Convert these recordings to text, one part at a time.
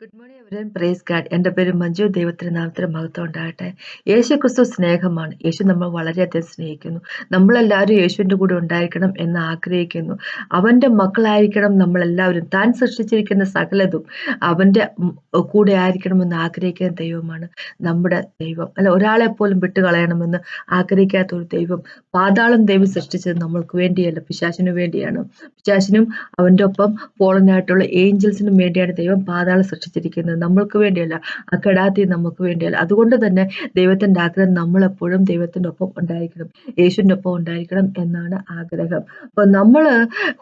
Good morning everyone praise God എന്റെ പേര് മഞ്ജു. ദൈവത്തിന് നാമത്തിന് മഹത്വം ഉണ്ടാകട്ടെ. യേശു ക്രിസ്തു സ്നേഹമാണ്. യേശു നമ്മൾ വളരെയധികം സ്നേഹിക്കുന്നു. നമ്മളെല്ലാവരും യേശുവിന്റെ കൂടെ ഉണ്ടായിരിക്കണം എന്ന് ആഗ്രഹിക്കുന്നു. അവന്റെ മക്കളായിരിക്കണം നമ്മളെല്ലാവരും. താൻ സൃഷ്ടിച്ചിരിക്കുന്ന സകലതും അവന്റെ കൂടെ ആയിരിക്കണം എന്ന് ആഗ്രഹിക്കുന്ന ദൈവമാണ് നമ്മുടെ ദൈവം. അല്ല ഒരാളെ പോലും വിട്ടുകളയണമെന്ന് ആഗ്രഹിക്കാത്ത ഒരു ദൈവം പാതാളം ദൈവം സൃഷ്ടിച്ചത് നമ്മൾക്ക് വേണ്ടിയല്ല പിശാശിനു വേണ്ടിയാണ്. പിശാശിനും അവന്റെ ഒപ്പം പോളനായിട്ടുള്ള ഏഞ്ചൽസിനും വേണ്ടിയാണ് ദൈവം പാതാളം സൃഷ്ടിച്ചത്. സൃഷ്ടിച്ചിരിക്കുന്നത് നമ്മൾക്ക് വേണ്ടിയല്ല ആ കെടാത്തി നമുക്ക് വേണ്ടിയല്ല. അതുകൊണ്ട് തന്നെ ദൈവത്തിന്റെ ആഗ്രഹം നമ്മളെപ്പോഴും ദൈവത്തിന്റെ ഒപ്പം ഉണ്ടായിരിക്കണം യേശുവിന്റെ ഒപ്പം ഉണ്ടായിരിക്കണം എന്നാണ് ആഗ്രഹം. അപ്പോൾ നമ്മൾ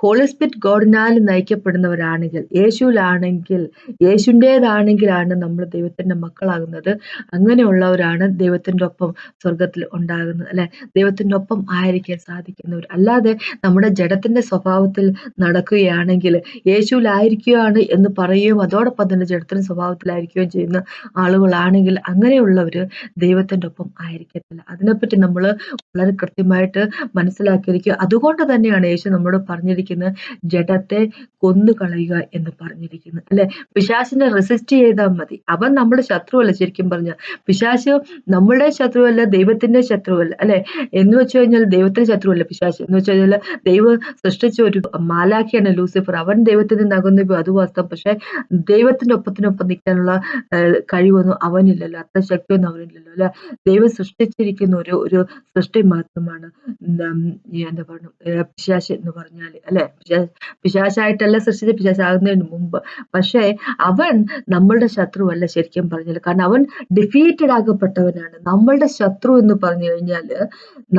ഹോളിസ്പിറ്റ് ഗോഡിനാൽ നയിക്കപ്പെടുന്നവരാണെങ്കിൽ യേശുവിലാണെങ്കിൽ യേശുവിന്റെതാണെങ്കിലാണ് നമ്മൾ ദൈവത്തിന്റെ മക്കളാകുന്നത്. അങ്ങനെയുള്ളവരാണ് ദൈവത്തിന്റെ ഒപ്പം സ്വർഗത്തിൽ ഉണ്ടാകുന്നത് അല്ലെ? ദൈവത്തിന്റെ ഒപ്പം ആയിരിക്കാൻ സാധിക്കുന്നവർ. അല്ലാതെ നമ്മുടെ ജഡത്തിന്റെ സ്വഭാവത്തിൽ നടക്കുകയാണെങ്കിൽ യേശുവിലായിരിക്കുകയാണ് എന്ന് പറയുകയും അതോടൊപ്പം തന്നെ ജഡത്തിന് സ്വഭാവത്തിലായിരിക്കുകയും ചെയ്യുന്ന ആളുകളാണെങ്കിൽ അങ്ങനെയുള്ളവർ ദൈവത്തിന്റെ ഒപ്പം ആയിരിക്കത്തില്ല. അതിനെപ്പറ്റി നമ്മൾ വളരെ കൃത്യമായിട്ട് മനസ്സിലാക്കിയിരിക്കുക. അതുകൊണ്ട് തന്നെയാണ് യേശു നമ്മോട് പറഞ്ഞിരിക്കുന്നത് ജഡത്തെ കൊന്നു കളയുക എന്ന് പറഞ്ഞിരിക്കുന്നത് അല്ലെ? പിശാസിനെ റെസിസ്റ്റ് ചെയ്താൽ മതി. അവൻ നമ്മുടെ ശത്രുവല്ല ശരിക്കും പറഞ്ഞ. പിശാശ് നമ്മളുടെ ശത്രുവല്ല ദൈവത്തിന്റെ ശത്രുവല്ല. അല്ലെ? എന്ന് വെച്ച് കഴിഞ്ഞാൽ ദൈവത്തിന്റെ ശത്രുവല്ല പിശാശ് എന്ന് വെച്ച് കഴിഞ്ഞാൽ ദൈവം സൃഷ്ടിച്ച ഒരു മാലാഖിയാണ് ലൂസിഫർ. അവൻ ദൈവത്തിന് നകുന്നു അകന്നു അത് വാസ്തവം. പക്ഷെ ദൈവത്തിന്റെ ഒപ്പത്തിനൊപ്പം നിൽക്കാനുള്ള കഴിവൊന്നും അവനില്ലല്ലോ. അത്ര ശക്തിയൊന്നും അവനില്ലല്ലോ അല്ലെ? ദൈവം സൃഷ്ടിച്ചിരിക്കുന്ന ഒരു ഒരു സൃഷ്ടി മാത്രമാണ് എന്താ പറയുക പിശാശ് എന്ന് പറഞ്ഞാൽ അല്ലെ? പിശാശായിട്ടല്ല സൃഷ്ടിച്ച പിശാശാകുന്നതിന് മുമ്പ്. പക്ഷേ അവൻ നമ്മളുടെ ശത്രുവല്ല ശരിക്കും പറഞ്ഞാൽ. കാരണം അവൻ ഡിഫീറ്റഡ് ആകപ്പെട്ടവനാണ്. നമ്മളുടെ ശത്രു എന്ന് പറഞ്ഞു കഴിഞ്ഞാൽ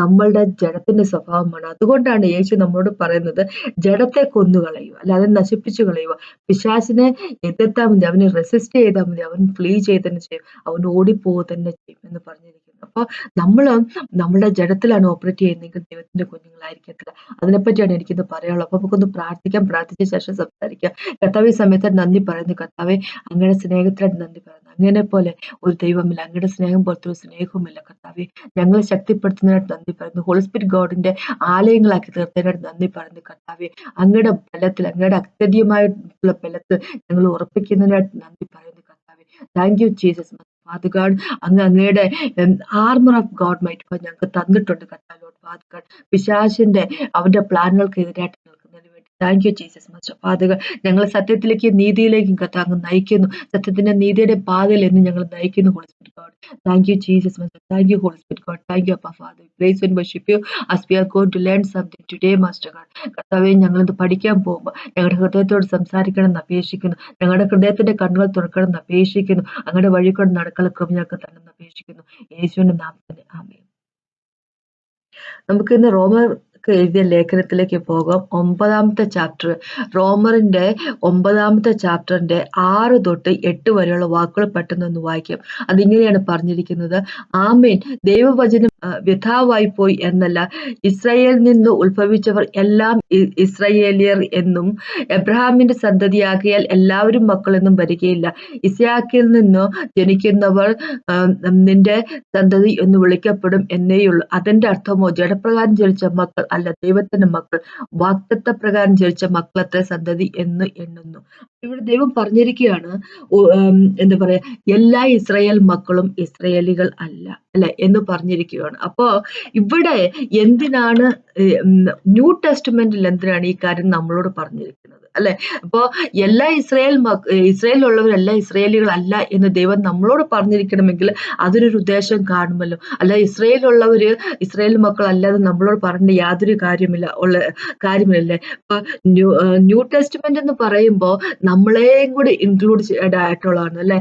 നമ്മളുടെ ജഡത്തിന്റെ സ്വഭാവമാണ്. അതുകൊണ്ടാണ് യേശു നമ്മോട് പറയുന്നത് ജഡത്തെ കൊന്നുകളയുക അല്ലാതെ നശിപ്പിച്ചു കളയുക. പിശാസിനെ എതിർത്താൽ മതി. അവനെ റെസിസ്റ്റ് ചെയ്താൽ മതി. അവൻ ഫ്ലീ ചെയ്ത് തന്നെ ചെയ്യും അവൻ ഓടിപ്പോവുക തന്നെ ചെയ്യും എന്ന് പറഞ്ഞിരിക്കുന്നു. അപ്പോൾ നമ്മൾ നമ്മുടെ ജഡത്തിലാണ് ഓപ്പറേറ്റ് ചെയ്യുന്നതെങ്കിൽ ദൈവത്തിന്റെ കുഞ്ഞുങ്ങളായിരിക്കത്തില്ല അതിനെപ്പറ്റിയാണ് എനിക്കിന്ന് പറയാനുള്ളത്. അപ്പൊ നമുക്കൊന്ന് പ്രാർത്ഥിക്കാം. പ്രാർത്ഥിച്ച ശേഷം സംസാരിക്കാം. കർത്താവ് ഈ സമയത്ത് നന്ദി പറയുന്നു. കർത്താവെ അങ്ങനെ സ്നേഹത്തിലായിട്ട് നന്ദി പറയുന്നു. അങ്ങനെ പോലെ ഒരു ദൈവമില്ല. അങ്ങയുടെ സ്നേഹം പോലത്തെ ഒരു സ്നേഹവുമില്ല. കർത്താവെ ഞങ്ങളെ ശക്തിപ്പെടുത്തുന്നതിനായിട്ട് നന്ദി പറയുന്നു. ഹോളിസ്പിരിറ്റ് ഗോഡിന്റെ ആലയങ്ങളാക്കി തീർത്തതിനായിട്ട് നന്ദി പറയുന്നു. കർത്താവെ അങ്ങയുടെ ബലത്തിൽ അങ്ങയുടെ അത്യധികമായിട്ടുള്ള ബലത്തിൽ ഞങ്ങൾ ഉറപ്പിക്കുന്നതിനായിട്ട് നന്ദി പറയുന്നു. കർത്താവെ thank you Jesus father God അങ്ങ് അങ്ങയുടെ ആർമർ ഓഫ് ഗോഡ് മൈറ്റ് ഞങ്ങൾക്ക് തന്നിട്ടുണ്ട് കർത്താവ് ഫാദർ ഗാഡ് പിശാശിന്റെ അവന്റെ പ്ലാനുകൾക്ക് എതിരായിട്ട് താങ്ക് യു ജീസസ് മാസ്റ്റർ പാതകൾ ഞങ്ങൾ സത്യത്തിലേക്ക് നീതിയിലേക്കും കർത്താവ് നയിക്കുന്നു. സത്യത്തിന്റെ നീതിയുടെ പാതയിൽ എന്ന് ഞങ്ങൾ നയിക്കുന്നു Holy Spirit God thank you Jesus master thank you Holy Spirit God thank you അപ്പ father praise and worship you as we are going to learn something today master God കർത്താവെ ഞങ്ങളിത് പഠിക്കാൻ പോകുമ്പോൾ ഞങ്ങളുടെ ഹൃദയത്തോട് സംസാരിക്കണം എന്ന് അപേക്ഷിക്കുന്നു. ഞങ്ങളുടെ ഹൃദയത്തിന്റെ കണ്ണുകൾ തുറക്കണം എന്ന് അപേക്ഷിക്കുന്നു. അങ്ങയുടെ വഴി കൊണ്ട് നടക്കള കൃപ ഞങ്ങൾക്ക് തന്നെ അപേക്ഷിക്കുന്നു. യേശുവിന്റെ നാമത്തിന്റെ ആമേ നമുക്ക് ഇന്ന് റോമർ എഴുതിയ ലേഖനത്തിലേക്ക് പോകാം. ഒമ്പതാമത്തെ ചാപ്റ്റർ റോമറിന്റെ ഒമ്പതാമത്തെ ചാപ്റ്ററിന്റെ ആറ് തൊട്ട് എട്ട് വരെയുള്ള വാക്കുകൾ പെട്ടെന്ന് ഒന്ന് വായിക്കാം. അതിങ്ങനെയാണ് പറഞ്ഞിരിക്കുന്നത്. ആമേൻ. ദൈവവചനം വ്യഥാവായി പോയി എന്നല്ല. ഇസ്രയേലിൽ നിന്ന് ഉത്ഭവിച്ചവർ എല്ലാം ഇസ്രയേലിയർ എന്നും എബ്രഹാമിന്റെ സന്തതിയാകിയാൽ എല്ലാവരും മക്കളെന്നും വരികയില്ല. ഇസ്യാക്കിൽ നിന്നോ ജനിക്കുന്നവർ നിന്റെ സന്തതി എന്ന് വിളിക്കപ്പെടും എന്നേയുള്ളൂ. അതിന്റെ അർത്ഥമോ ജഡപ്രകാരം ജനിച്ച മക്കൾ അല്ല ദൈവത്തിന്റെ മക്കൾ. വാക്തത്വ പ്രകാരം ജനിച്ച മക്കളത്തെ സന്തതി എന്ന് എണ്ണുന്നു. ഇവിടെ ദൈവം പറഞ്ഞിരിക്കുകയാണ് എന്താ പറയാ എല്ലാ ഇസ്രായേൽ മക്കളും ഇസ്രയേലികൾ അല്ല അല്ലെ എന്ന് പറഞ്ഞിരിക്കുകയാണ്. അപ്പോ ഇവിടെ എന്തിനാണ് ന്യൂ ടെസ്റ്റ്മെന്റിൽ എന്തിനാണ് ഈ കാര്യം നമ്മളോട് പറഞ്ഞിരിക്കുന്നത്? അല്ലെ? അപ്പോ എല്ലാ ഇസ്രായേൽ ഇസ്രായേലിലുള്ളവരെല്ലാം ഇസ്രായേലികളല്ല എന്ന് ദൈവം നമ്മളോട് പറഞ്ഞിരിക്കണമെങ്കിൽ അതിനൊരു ഉദ്ദേശം കാണുമല്ലോ. അല്ല ഇസ്രയേലുള്ളവര് ഇസ്രായേൽ മക്കളല്ലാതെ നമ്മളോട് പറഞ്ഞ യാതൊരു കാര്യമില്ല ഉള്ള കാര്യമില്ലല്ലേ? ഇപ്പൊ ന്യൂ ന്യൂ ടെസ്റ്റ്മെന്റ് എന്ന് പറയുമ്പോൾ നമ്മളെയും കൂടി ഇൻക്ലൂഡ് ആയിട്ടുള്ളതാണ് അല്ലെ?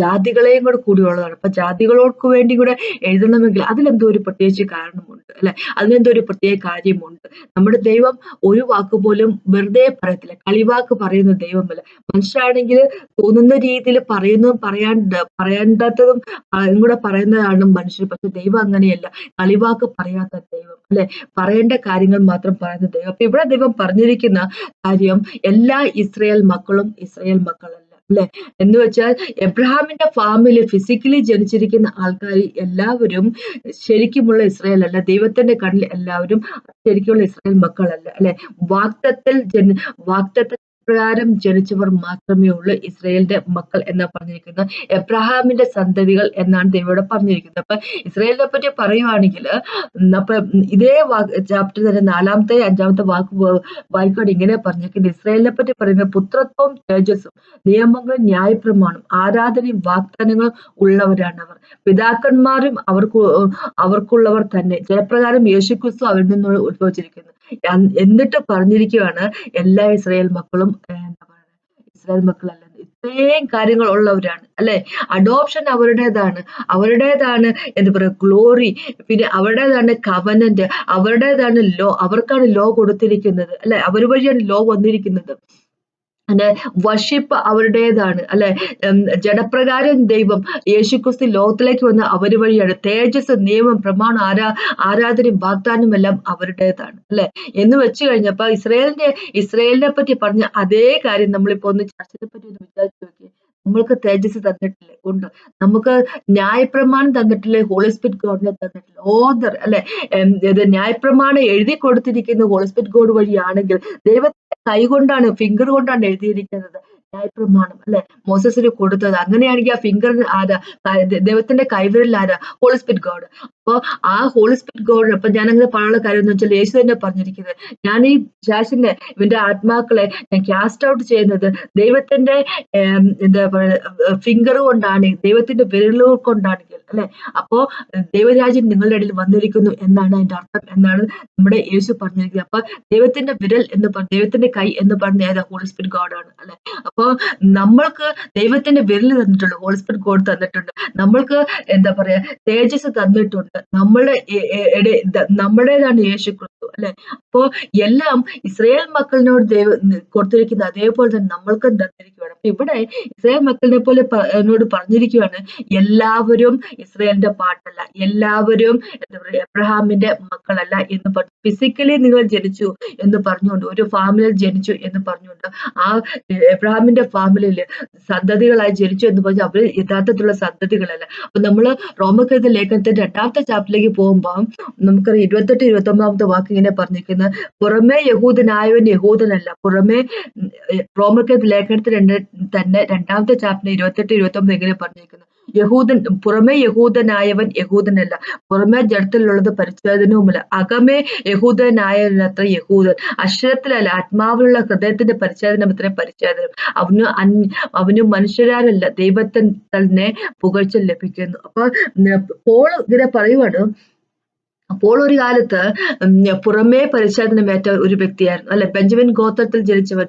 ജാതികളെയും കൂടെ കൂടിയുള്ളതാണ്. അപ്പൊ ജാതികളോർക്ക് വേണ്ടി കൂടെ എഴുതണമെങ്കിൽ അതിലെന്തോ ഒരു പ്രത്യേകിച്ച് കാരണമുണ്ട് അല്ലെ? അതിനെന്തോ ഒരു പ്രത്യേക കാര്യമുണ്ട്. നമ്മുടെ ദൈവം ഒരു വാക്ക് പോലും വെറുതെ പറയത്തില്ല. ദൈവമല്ല കളിവാക്ക് പറയുന്ന ദൈവമല്ല. മനുഷ്യരാണെങ്കിൽ തോന്നുന്ന രീതിയിൽ പറയുന്നതും പറയാൻ പറയേണ്ടാത്തതും കൂടെ പറയുന്നതാണ് മനുഷ്യർ. പക്ഷെ ദൈവം അങ്ങനെയല്ല. കളിവാക്ക് പറയാത്ത ദൈവം അല്ലെ? പറയേണ്ട കാര്യങ്ങൾ മാത്രം പറയുന്ന ദൈവം. അപ്പൊ ഇവിടെ ദൈവം പറഞ്ഞിരിക്കുന്ന കാര്യം എല്ലാ ഇസ്രയേൽ മക്കളും ഇസ്രയേൽ മക്കളല്ല അല്ലെ? എന്ന് വെച്ചാൽ എബ്രഹാമിന്റെ ഫാമിൽ ഫിസിക്കലി ജനിച്ചിരിക്കുന്ന ആൾക്കാർ എല്ലാവരും ശരിക്കുമുള്ള ഇസ്രായേൽ അല്ല ദൈവത്തിന്റെ കണ്ണിൽ എല്ലാവരും ശരിക്കുള്ള ഇസ്രായേൽ മക്കളല്ല അല്ലെ? വാക്തത്തിൽ ജന വാക്തത്വ ജനപ്രകാരം ജനിച്ചവർ മാത്രമേ ഉള്ളൂ ഇസ്രയേലിന്റെ മക്കൾ എന്ന് പറഞ്ഞിരിക്കുന്നത്. എബ്രഹാമിന്റെ സന്തതികൾ എന്നാണ് ദൈവം പറഞ്ഞിരിക്കുന്നത്. അപ്പൊ ഇസ്രയേലിനെ പറ്റി പറയുവാണെങ്കിൽ അപ്പൊ ഇതേ ചാപ്റ്റർ തന്നെ നാലാമത്തെ അഞ്ചാമത്തെ വാക്ക് വായിക്കോട് ഇങ്ങനെ പറഞ്ഞിരിക്കുന്നത്. ഇസ്രയേലിനെ പറ്റി പറയുന്നത് പുത്രത്വം തേജസ്സും നിയമങ്ങളും ന്യായപ്രമാണം ആരാധനയും വാഗ്ദാനങ്ങളും ഉള്ളവരാണ് അവർ. പിതാക്കന്മാരും അവർക്ക് അവർക്കുള്ളവർ തന്നെ. ജയപ്രകാരം യേശുക്രിസ്തു അവരിൽ നിന്ന് ഉത്ഭവിച്ചിരിക്കുന്നു. എന്നിട്ട് പറഞ്ഞിരിക്കുകയാണ് എല്ലാ ഇസ്രായേൽ മക്കളും എന്താ പറയുക ഇസ്രായേൽ മക്കളല്ല ഇത്രയും കാര്യങ്ങൾ ഉള്ളവരാണ് അല്ലെ? അഡോപ്ഷൻ അവരുടേതാണ് അവരുടേതാണ് എന്താ പറയുക ഗ്ലോറി പിന്നെ അവരുടേതാണ് കവനന്റ് അവരുടേതാണ് ലോ അവർക്കാണ് ലോ കൊടുത്തിരിക്കുന്നത് അല്ലെ? അവർ വഴിയാണ് ലോ വന്നിരിക്കുന്നത്. അല്ലെ? വർഷിപ്പ് അവരുടേതാണ് അല്ലെ? ജഡപ്രകാരം ദൈവം യേശുക്രിസ്തു ലോകത്തിലേക്ക് വന്ന അവർ വഴിയാണ്. തേജസ് നിയമം പ്രമാണം ആരാ ആരാധനയും വാഗ്ദാനം എല്ലാം അവരുടേതാണ് അല്ലെ? എന്ന് വെച്ചു കഴിഞ്ഞപ്പോ ഇസ്രയേലിന്റെ ഇസ്രയേലിനെ പറ്റി പറഞ്ഞ അതേ കാര്യം നമ്മളിപ്പോ ഒന്ന് ചർച്ചയെ പറ്റി ഒന്ന് വിചാരിച്ചു നമ്മൾക്ക് തേജസ് തന്നിട്ടില്ലേ? ഉണ്ട്. നമുക്ക് ന്യായപ്രമാണം തന്നിട്ടില്ലേ? ഹോളിസ്പിറ്റ് ഗോഡിനെ തന്നിട്ടില്ല? ഓദർ അല്ലെ? ഇത് ന്യായപ്രമാണം എഴുതി കൊടുത്തിരിക്കുന്ന ഹോളിസ്പിറ്റ് ഗോഡ് വഴിയാണെങ്കിൽ ദൈവത്തിന്റെ കൈകൊണ്ടാണ് ഫിംഗർ കൊണ്ടാണ് എഴുതിയിരിക്കുന്നത് ന്യായപ്രമാണം അല്ലെ? മോസസിന് കൊടുത്തത്. അങ്ങനെയാണെങ്കിൽ ആ ഫിംഗർ ആരാ? ദൈവത്തിന്റെ കൈവിരൽ ആരാ? ഹോളിസ്പിറ്റ് ഗോഡ് അപ്പൊ ആ ഹോളി സ്പിരിറ്റ് ഗോഡ് അപ്പൊ ഞാൻ അങ്ങനെ പറയാനുള്ള കാര്യം എന്ന് വെച്ചാൽ യേശു തന്നെ പറഞ്ഞിരിക്കുന്നത്. ഞാൻ ഈ ജാഷിന്റെ ഇവന്റെ ആത്മാക്കളെ ഞാൻ കാസ്റ്റ് ഔട്ട് ചെയ്യുന്നത് ദൈവത്തിന്റെ എന്താ പറയുക ഫിംഗർ കൊണ്ടാണ് ദൈവത്തിന്റെ വിരലുകൾ കൊണ്ടാണെങ്കിൽ അല്ലെ? അപ്പോ ദൈവരാജ്യം നിങ്ങളുടെ ഇടയിൽ വന്നിരിക്കുന്നു എന്നാണ് അതിന്റെ അർത്ഥം എന്നാണ് നമ്മുടെ യേശു പറഞ്ഞിരിക്കുന്നത്. അപ്പൊ ദൈവത്തിന്റെ വിരൽ എന്ന് പറഞ്ഞ ദൈവത്തിന്റെ കൈ എന്ന് പറഞ്ഞ ഏതാ ഹോളിസ്പിറ്റ് ഗോഡ് ആണ് അല്ലെ? അപ്പോ നമ്മൾക്ക് ദൈവത്തിന്റെ വിരൽ തന്നിട്ടുണ്ട് ഹോളിസ്പിറ്റ് ഗോഡ് തന്നിട്ടുണ്ട്. നമ്മൾക്ക് എന്താ പറയാ തേജസ് തന്നിട്ടുണ്ട്. നമ്മുടെ നമ്മുടേതാണ് യേശു അല്ലെ? അപ്പോ എല്ലാം ഇസ്രയേൽ മക്കളിനോട് ദൈവ കൊടുത്തിരിക്കുന്ന അതേപോലെ തന്നെ നമ്മൾക്കും തന്നിരിക്കുകയാണ് അപ്പൊ ഇവിടെ ഇസ്രയേൽ മക്കളിനെ പോലെ എന്നോട് പറഞ്ഞിരിക്കുകയാണ് എല്ലാവരും ഇസ്രയേലിന്റെ പാട്ടല്ല എല്ലാവരും എന്താ പറയുക എബ്രഹാമിന്റെ മക്കളല്ല എന്ന് പറഞ്ഞു. ഫിസിക്കലി നിങ്ങൾ ജനിച്ചു എന്ന് പറഞ്ഞുകൊണ്ട് ഒരു ഫാമിലിയിൽ ജനിച്ചു എന്ന് പറഞ്ഞുകൊണ്ട് ആ എബ്രഹാമിന്റെ ഫാമിലിയിൽ സന്തതികളായി ജനിച്ചു എന്ന് പറഞ്ഞാൽ അവർ യഥാർത്ഥത്തിലുള്ള സന്തതികളല്ല. അപ്പൊ നമ്മൾ റോമക്കരുത ലേഖനത്തിന്റെ രണ്ടാമത്തെ ചാപ്റ്ററിലേക്ക് പോകുമ്പോൾ നമുക്കറിയാം ഇരുപത്തെട്ട് ഇരുപത്തി ഒമ്പതാമത്തെ വാക്ക് ഇങ്ങനെ പറഞ്ഞിരിക്കുന്നത് പുറമേ യഹൂദനായവൻ യഹൂദനല്ല. പുറമേ റോമക്കരുത ലേഖനത്തിൽ തന്നെ രണ്ടാമത്തെ ചാപ്റ്റർ ഇരുപത്തെട്ട് ഇരുപത്തി ഒമ്പത് പറഞ്ഞിരിക്കുന്നു. പറഞ്ഞിരിക്കുന്നത് യഹൂദൻ പുറമേ യഹൂദനായവൻ യഹൂദനല്ല. പുറമേ ജഡത്തിലുള്ളത് പരിച്ഛേദനവുമല്ല. അകമേ യഹൂദനായവനത്ര യഹൂദൻ. അക്ഷരത്തിലല്ല ആത്മാവിലുള്ള ഹൃദയത്തിന്റെ പരിച്ഛേദനം അത്ര പരിച്ഛേദനം. അവന് അവന് മനുഷ്യരാരല്ല ദൈവത്തിൽ തന്നെ പുകഴ്ച ലഭിക്കുന്നു. അപ്പൊ പോൾ ഇങ്ങനെ പറയുവാണ് അപ്പോൾ ഒരു കാലത്ത് പുറമേ പരിശോധനമേറ്റ ഒരു വ്യക്തിയായിരുന്നു. അല്ലെ ബെഞ്ചമിൻ ഗോത്രത്തിൽ ജനിച്ചവൻ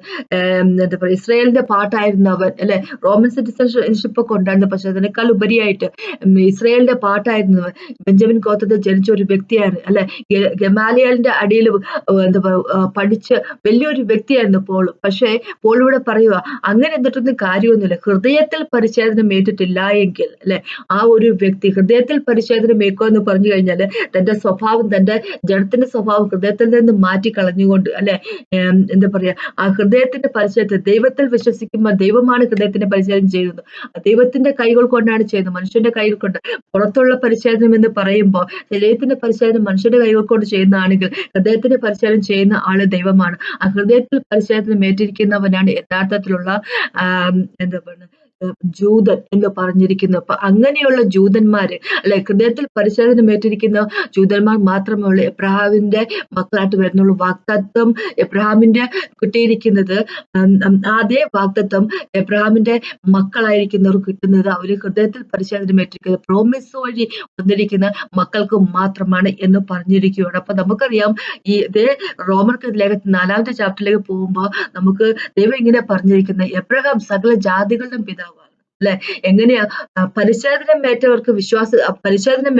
എന്താ പറയുക ഇസ്രയേലിന്റെ പാട്ടായിരുന്നവൻ അല്ലെ റോമൻ സിറ്റിസൺഷിപ്പ് ഒക്കെ ഉണ്ടായിരുന്ന പക്ഷെ അതിനേക്കാൾ ഉപരിയായിട്ട് ഇസ്രയേലിന്റെ പാട്ടായിരുന്നവൻ ബെഞ്ചമിൻ ഗോത്രത്തിൽ ജനിച്ച ഒരു വ്യക്തിയാണ്. അല്ലെ ഗമാലിയലിന്റെ അടിയിൽ എന്താ പറയുക പഠിച്ച് വലിയൊരു വ്യക്തിയായിരുന്നു പോൾ. പക്ഷേ പോൾ ഇവിടെ പറയുക അങ്ങനെ എന്നിട്ടൊന്നും കാര്യമൊന്നുമില്ല. ഹൃദയത്തിൽ പരിശോധന ഏറ്റിട്ടില്ല എങ്കിൽ അല്ലെ ആ ഒരു വ്യക്തി ഹൃദയത്തിൽ പരിശോധന മേക്കോ എന്ന് പറഞ്ഞു കഴിഞ്ഞാൽ തന്റെ സ്വഭാവം തന്റെ ജഡത്തിന്റെ സ്വഭാവം ഹൃദയത്തിൽ നിന്ന് മാറ്റി കളഞ്ഞുകൊണ്ട് അല്ലെ? എന്താ പറയാ ആ ഹൃദയത്തിന്റെ പരിചയത്തെ ദൈവത്തിൽ വിശ്വസിക്കുമ്പോൾ ദൈവമാണ് ഹൃദയത്തിന്റെ പരിചയം ചെയ്യുന്നത്. ദൈവത്തിന്റെ കൈകൾ കൊണ്ടാണ് ചെയ്യുന്നത് മനുഷ്യന്റെ കൈകൾ കൊണ്ട്. പുറത്തുള്ള പരിശോധനം എന്ന് പറയുമ്പോൾ ശരീരത്തിന്റെ പരിശോധന മനുഷ്യന്റെ കൈകൾ കൊണ്ട് ചെയ്യുന്നതാണെങ്കിൽ ഹൃദയത്തിന്റെ പരിശോധന ചെയ്യുന്ന ആൾ ദൈവമാണ്. ആ ഹൃദയത്തിൽ പരിശോധന ഏറ്റിരിക്കുന്നവനാണ് യഥാർത്ഥത്തിലുള്ള എന്താ പറയുക ജൂതൻ എന്ന് പറഞ്ഞിരിക്കുന്നു. അപ്പൊ അങ്ങനെയുള്ള ജൂതന്മാര് അല്ലെ ഹൃദയത്തിൽ പരിശോധനമേറ്റിരിക്കുന്ന ജൂതന്മാർ മാത്രമേ ഉള്ളൂ. എബ്രഹാമിന്റെ മക്കളായിട്ട് വരുന്നുള്ളൂ. വാക്തത്വം എബ്രഹാമിന്റെ കിട്ടിയിരിക്കുന്നത് അതേ വാക്തത്വം എബ്രഹാമിന്റെ മക്കളായിരിക്കുന്നവർ കിട്ടുന്നത് അവർ ഹൃദയത്തിൽ പരിശോധനമേറ്റിരിക്കുന്നത് പ്രോമിസ് വഴി വന്നിരിക്കുന്ന മക്കൾക്ക് മാത്രമാണ് എന്ന് പറഞ്ഞിരിക്കുകയാണ്. അപ്പൊ നമുക്കറിയാം ഈ ഇതേ റോമർ ലേഖത്തിൽ നാലാമത്തെ ചാപ്റ്ററിലേക്ക് പോകുമ്പോൾ നമുക്ക് ദൈവം ഇങ്ങനെ പറഞ്ഞിരിക്കുന്നത് എബ്രഹാം സകല ജാതികളുടെ പിതാവ് അല്ലെ? എങ്ങനെയാ? ഏറ്റവർക്ക് വിശ്വാസ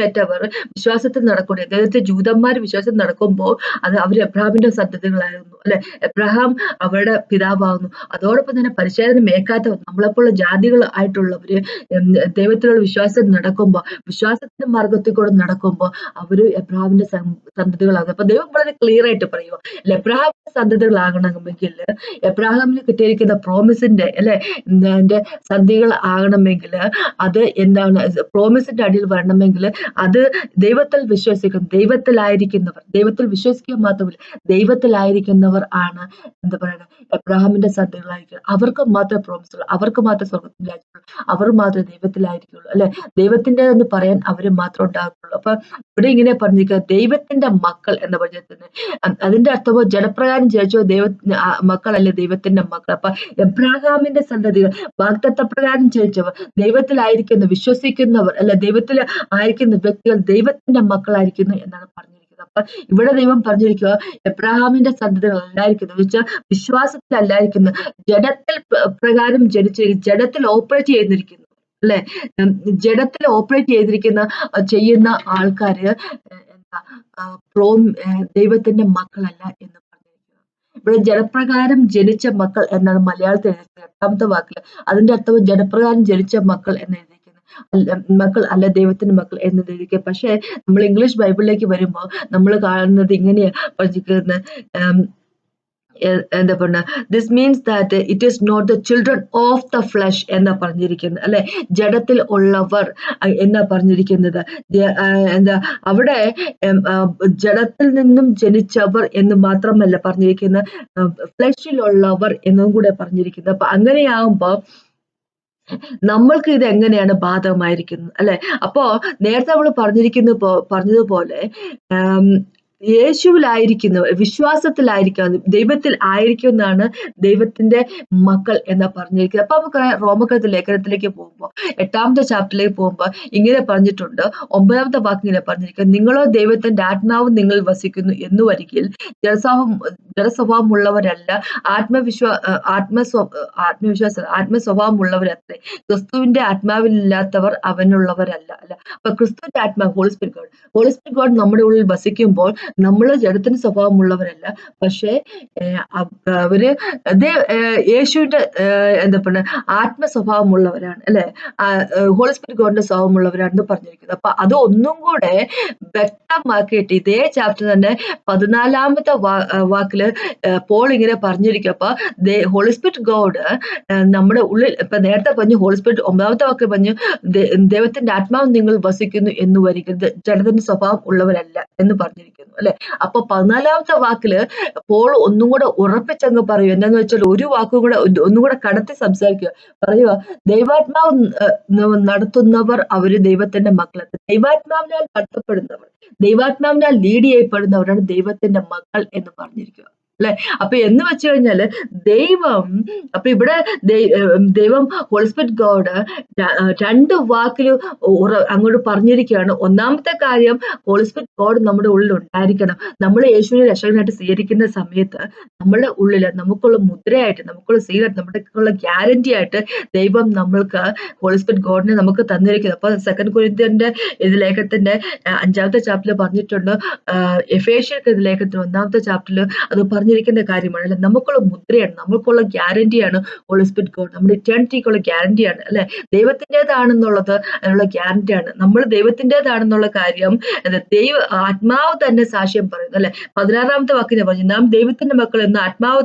ഏറ്റവർ വിശ്വാസത്തിൽ നടക്കൂടി. അദ്ദേഹത്തെ ജൂതന്മാർ വിശ്വാസത്തിൽ നടക്കുമ്പോൾ അത് അവർ എബ്രഹാമിന്റെ സന്തതികളായിരുന്നു അല്ലെ? എബ്രഹാം അവരുടെ പിതാവാകുന്നു. അതോടൊപ്പം തന്നെ പരിശോധന മേക്കാത്ത നമ്മളെപ്പോലുള്ള ജാതികൾ ആയിട്ടുള്ളവര് ദൈവത്തിലുള്ള വിശ്വാസം നടക്കുമ്പോൾ വിശ്വാസത്തിന്റെ മാർഗത്തിൽ കൂടെ നടക്കുമ്പോൾ അവർ എബ്രഹാമിന്റെ സന്തതികളാകുന്നു. അപ്പൊ ദൈവം വളരെ ക്ലിയർ ആയിട്ട് പറയുക എബ്രഹാമിന്റെ സന്തതികളാകണമെങ്കിൽ എബ്രഹാമിന് കിട്ടിയിരിക്കുന്ന പ്രോമിസിന്റെ അല്ലെ? സന്ധികൾ ആകണമെങ്കിൽ അത് എന്താണ് പ്രോമിസിന്റെ അടിയിൽ വരണമെങ്കിൽ അത് ദൈവത്തിൽ വിശ്വസിക്കും ദൈവത്തിലായിരിക്കുന്നവർ ദൈവത്തിൽ വിശ്വസിക്കുക മാത്രമല്ല ദൈവത്തിലായിരിക്കുന്നവർ ആണ് എന്താ പറയുക എബ്രാഹാമിന്റെ സന്തതികളായിരിക്കും അവർക്ക് മാത്രമേ പ്രോമിസുള്ളൂ അവർക്ക് മാത്രമേ സ്വർഗത്തിലായിരിക്കുള്ളൂ അവർ മാത്രമേ ദൈവത്തിലായിരിക്കുള്ളൂ അല്ലെ? ദൈവത്തിന്റെ എന്ന് പറയാൻ അവർ മാത്രം ഉണ്ടാകുള്ളൂ അപ്പൊ ഇവിടെ ഇങ്ങനെ പറഞ്ഞിരിക്കുക ദൈവത്തിന്റെ മക്കൾ എന്ന പറഞ്ഞതിന് അതിന്റെ അർത്ഥമോ ജനപ്രകാരം ജനിച്ചോ ദൈവ മക്കളല്ലേ ദൈവത്തിന്റെ മക്കൾ. അപ്പൊ എബ്രാഹാമിന്റെ സന്തതികൾ വാഗ്ദത്തപ്രകാരം ജനിച്ചവർ ദൈവത്തിലായിരിക്കുന്ന വിശ്വസിക്കുന്നവർ അല്ല ദൈവത്തിൽ ആയിരിക്കുന്ന വ്യക്തികൾ ദൈവത്തിന്റെ മക്കളായിരിക്കുന്നു എന്നാണ് പറഞ്ഞിരിക്കുന്നത്. അപ്പൊ ഇവിടെ ദൈവം പറഞ്ഞിരിക്കുക എബ്രഹാമിന്റെ സന്തതികൾ അല്ലായിരിക്കുന്നു വെച്ചാൽ വിശ്വാസത്തിലല്ലായിരിക്കുന്നു. ജഡത്തിൽ പ്രകാരം ജനിച്ച് ജഡത്തിൽ ഓപ്പറേറ്റ് ചെയ്തിരിക്കുന്നു. അല്ലെ? ജഡത്തിൽ ഓപ്പറേറ്റ് ചെയ്തിരിക്കുന്ന ചെയ്യുന്ന ആൾക്കാര് എന്താ പ്രോം ദൈവത്തിന്റെ മക്കളല്ല എന്ന് ഇവിടെ ജനപ്രകാരം ജനിച്ച മക്കൾ എന്നാണ് മലയാളത്തിൽ എഴുതിയിരിക്കുന്നത്. എട്ടാമത്തെ വാക്കിൽ അതിന്റെ അർത്ഥം ജനപ്രകാരം ജനിച്ച മക്കൾ എന്ന് എഴുതിയിരിക്കുന്നത്. മക്കൾ അല്ല ദൈവത്തിന്റെ മക്കൾ എന്ന് എഴുതിയിരിക്കുക പക്ഷേ നമ്മൾ ഇംഗ്ലീഷ് ബൈബിളിലേക്ക് വരുമ്പോൾ നമ്മൾ കാണുന്നത് ഇങ്ങനെയാ പഠിക്കുന്നത് എന്താ പറഞ്ഞ this means that it is not the children of the flesh എന്നാ പറഞ്ഞിരിക്കുന്നത് അല്ലെ? ജഡത്തിൽ ഉള്ളവർ എന്നാ പറഞ്ഞിരിക്കുന്നത്? എന്താ അവിടെ ജഡത്തിൽ നിന്നും ജനിച്ചവർ എന്ന് മാത്രമല്ല പറഞ്ഞിരിക്കുന്ന ഫ്ലഷിലുള്ളവർ എന്നും കൂടെ പറഞ്ഞിരിക്കുന്നത്. അപ്പൊ അങ്ങനെയാകുമ്പോ നമ്മൾക്ക് ഇത് എങ്ങനെയാണ് ബാധകമായിരിക്കുന്നത് അല്ലെ? അപ്പോ നേരത്തെ നമ്മൾ പറഞ്ഞിരിക്കുന്ന പറഞ്ഞതുപോലെ യേശുവിലായിരിക്കുന്നവർ വിശ്വാസത്തിലായിരിക്കാം ദൈവത്തിൽ ആയിരിക്കുമെന്നാണ് ദൈവത്തിന്റെ മക്കൾ എന്ന് പറഞ്ഞിരിക്കുന്നത്. അപ്പൊ നമുക്ക് റോമക്കത്ത് ലേഖനത്തിലേക്ക് പോകുമ്പോൾ എട്ടാമത്തെ ചാപ്റ്ററിലേക്ക് പോകുമ്പോൾ ഇങ്ങനെ പറഞ്ഞിട്ടുണ്ട് ഒമ്പതാമത്തെ വാക്ക് ഇങ്ങനെ പറഞ്ഞിരിക്കുന്നത് നിങ്ങളോ ദൈവത്തിന്റെ ആത്മാവ് നിങ്ങൾ വസിക്കുന്നു എന്ന് വരികിൽ ജനസ്വഭാവം ജനസ്വഭാവമുള്ളവരല്ല ആത്മവിശ്വാ ആത്മസ്വ ആത്മവിശ്വാസ ആത്മസ്വഭാവമുള്ളവരത്രേ ക്രിസ്തുവിന്റെ ആത്മാവിലില്ലാത്തവർ അവനുള്ളവരല്ല. അല്ല അപ്പൊ ക്രിസ്തുവിന്റെ ആത്മാവ് ഹോളിസ്പിരിറ്റ് ഗോഡ് ഹോളിസ്പിരിറ്റ് ഗോഡ് നമ്മുടെ ഉള്ളിൽ വസിക്കുമ്പോൾ നമ്മൾ ജഡത്തിന് സ്വഭാവമുള്ളവരല്ല. പക്ഷേ അവർ യേശുവിന്റെ എന്താ പറയുക ആത്മ സ്വഭാവമുള്ളവരാണ് അല്ലെ ഹോളിസ്പിരിറ്റ് ഗോഡിന്റെ സ്വഭാവമുള്ളവരാണെന്ന് പറഞ്ഞിരിക്കുന്നത് അപ്പൊ അത് ഒന്നും കൂടെ വ്യക്തമാക്കിയിട്ട് ഇതേ ചാപ്റ്റർ തന്നെ പതിനാലാമത്തെ വാക്കിൽ പോൾ ഇങ്ങനെ പറഞ്ഞിരിക്കും. അപ്പൊ ഹോളിസ്പിരിറ്റ് ഗോഡ് നമ്മുടെ ഉള്ളിൽ ഇപ്പൊ നേരത്തെ പറഞ്ഞു ഹോളിസ്പിരിറ്റ് ഒമ്പതാമത്തെ വാക്കിൽ പറഞ്ഞു ദൈവത്തിന്റെ ആത്മാവ് നിങ്ങൾ വസിക്കുന്നു എന്ന് വരികരുത്. ജഡത്തിന്റെ സ്വഭാവം ഉള്ളവരല്ല എന്ന് പറഞ്ഞിരിക്കുന്നു അല്ലെ? അപ്പൊ പതിനാലാമത്തെ വാക്കിൽ പോൾ ഒന്നും കൂടെ ഉറപ്പിച്ചങ്ങ് പറയൂ. എന്താന്ന് വെച്ചാൽ ഒരു വാക്കും കൂടെ ഒന്നും കൂടെ കടത്തി സംസാരിക്കുക. പറയുക ദൈവാത്മാവ് നടത്തുന്നവർ അവർ ദൈവത്തിന്റെ മക്കളാണ്. ദൈവാത്മാവിനാൽ നടത്തപ്പെടുന്നവർ ദൈവാത്മാവിനാൽ ലീഡ് ചെയ്യപ്പെടുന്നവരാണ് ദൈവത്തിന്റെ മക്കൾ എന്ന് പറഞ്ഞിരിക്കുക. അല്ലെ? അപ്പൊ എന്ന് വെച്ച് കഴിഞ്ഞാൽ ദൈവം അപ്പൊ ഇവിടെ ദൈവം ഹോളിസ്പിറ്റ് ഗോഡ് രണ്ട് വാക്കിൽ അങ്ങോട്ട് പറഞ്ഞിരിക്കുകയാണ്. ഒന്നാമത്തെ കാര്യം ഹോളിസ്പിറ്റ് ഗോഡ് നമ്മുടെ ഉള്ളിൽ ഉണ്ടായിരിക്കണം. നമ്മൾ യേശുവിനെ രക്ഷകനായിട്ട് സ്വീകരിക്കുന്ന സമയത്ത് നമ്മുടെ ഉള്ളിൽ നമുക്കുള്ള മുദ്രയായിട്ട് നമുക്കുള്ള സീല നമ്മുടെ ഗ്യാരണ്ടി ആയിട്ട് ദൈവം നമ്മൾക്ക് ഹോളിസ്പിറ്റ് ഗോഡിനെ നമുക്ക് തന്നിരിക്കുന്നത് അപ്പൊ സെക്കൻഡ് കുരിന്തിന്റെ ഇത് ലേഖത്തിന്റെ അഞ്ചാമത്തെ ചാപ്റ്ററിൽ പറഞ്ഞിട്ടുണ്ട്. എഫേഷ്യക്ക് ഇത് ഒന്നാമത്തെ ചാപ്റ്ററിൽ അത് പറഞ്ഞു പറഞ്ഞിരിക്കുന്ന കാര്യമാണ് അല്ലെ നമുക്കുള്ള മുദ്രയാണ് നമുക്കുള്ള ഗ്യാരണ്ടിയാണ് ഹോളിസ്പിറ്റ് ഗോഡ് നമ്മുടെ ഇറ്റേണിറ്റിക്കുള്ള ഗ്യാരണ്ടിയാണ് അല്ലെ? ദൈവത്തിന്റെതാണെന്നുള്ളത് അതിനുള്ള ഗ്യാരണ്ടിയാണ്. നമ്മൾ ദൈവത്തിന്റെതാണെന്നുള്ള കാര്യം ദൈവ ആത്മാവ് തന്നെ സാക്ഷ്യം പറയുന്നു അല്ലെ? പതിനാറാമത്തെ വാക്കിനെ പറഞ്ഞു നാം ദൈവത്തിന്റെ മക്കൾ എന്ന് ആത്മാവ്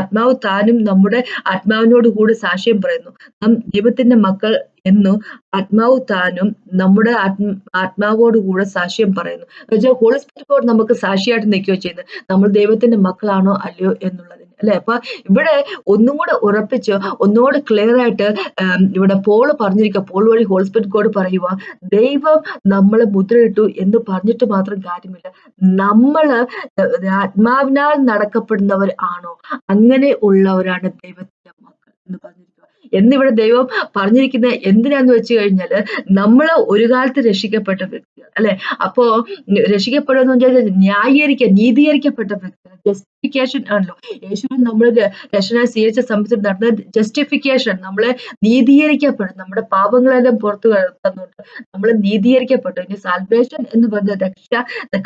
ആത്മാവ് താനും നമ്മുടെ ആത്മാവിനോട് കൂടെ സാക്ഷ്യം പറയുന്നു. നാം ദൈവത്തിന്റെ മക്കൾ എന്നു ആത്മാവ് താനും നമ്മുടെ ആത്മ ആത്മാവോട് കൂടെ സാക്ഷ്യം പറയുന്നു. എന്നുവെച്ചാൽ ഹോളി സ്പിരിറ്റോട് നമുക്ക് സാക്ഷിയായിട്ട് നിൽക്കുകയോ ചെയ്യുന്നത് നമ്മൾ ദൈവത്തിന്റെ മക്കളാണോ അല്ലയോ എന്നുള്ളതിന്. അല്ലെ? അപ്പൊ ഇവിടെ ഒന്നും കൂടെ ഉറപ്പിച്ച് ഒന്നുകൂടെ ക്ലിയർ ആയിട്ട് ഇവിടെ പോൾ പറഞ്ഞിരിക്കുക. പോൾ വഴി ഹോൾ സ്പിരിറ്റോട് പറയുക ദൈവം നമ്മളെ മുദ്രയിട്ടു എന്ന് പറഞ്ഞിട്ട് മാത്രം കാര്യമില്ല. നമ്മൾ ആത്മാവിനാൽ നടക്കപ്പെടുന്നവർ ആണോ? അങ്ങനെ ഉള്ളവരാണ് ദൈവത്തിന്റെ മക്കൾ എന്ന് പറഞ്ഞിരിക്കുന്നത് എന്നിവിടെ ദൈവം പറഞ്ഞിരിക്കുന്ന എന്തിനാന്ന് വെച്ച് കഴിഞ്ഞാൽ നമ്മൾ ഒരു കാലത്ത് രക്ഷിക്കപ്പെട്ട വ്യക്തികൾ അല്ലെ? അപ്പോ രക്ഷിക്കപ്പെടുക എന്ന് വെച്ചാൽ ന്യായീകരിക്കുക നീതീകരിക്കപ്പെട്ട വ്യക്തികൾ ജസ്റ്റിഫിക്കേഷൻ ആണല്ലോ. യേശുവിൻ നമ്മൾ രക്ഷന സ്വീകരിച്ച സമയത്ത് നടന്ന ജസ്റ്റിഫിക്കേഷൻ നമ്മളെ നീതീകരിക്കപ്പെടും. നമ്മുടെ പാപങ്ങളെല്ലാം പുറത്തു തന്നുകൊണ്ട് നമ്മൾ നീതീകരിക്കപ്പെട്ടു. ഇനി സാൽവേഷൻ എന്ന് പറഞ്ഞ രക്ഷ